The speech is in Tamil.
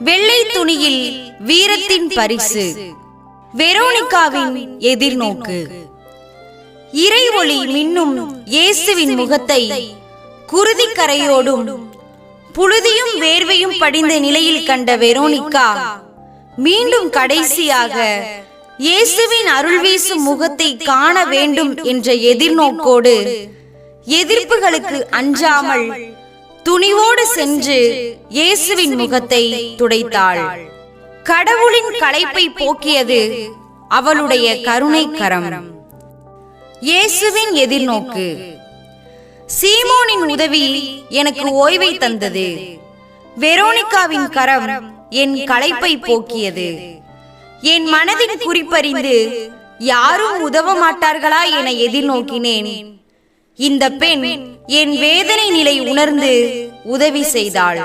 வெள்ளை துணியில் வீரத்தின் பரிசு. வெரோனிகாவின் எதிர்நோக்கு. இறை ஒளி மின்னும் இயேசுவின் முகத்தை குருதி கரையோடும் புழுதியும் வேர்வையும் படிந்த நிலையில் கண்ட வெரோனிகா மீண்டும் கடைசியாக இயேசுவின் அருள் வீசும் முகத்தை காண வேண்டும் என்ற எதிர்நோக்கோடு எதிர்ப்புகளுக்கு அஞ்சாமல் துணிவோடு சென்று இயேசுவின் முகத்தை துடைத்தாள். கடவுளின் களைப்பை போக்கியது அவளுடைய கருணை கரம் இயேசுவின் எதிர்நோக்கு. சீமோனின் உதவி எனக்கு ஓய்வை தந்தது. வெரோனிகாவின் கரம் என் களைப்பை போக்கியது. என் மனதின் குறிப்பறிந்து யாரும் உதவ மாட்டார்களா என எதிர்நோக்கினேன். இந்த பெண் என் வேதனை நிலை உணர்ந்து உதவி செய்தாள்.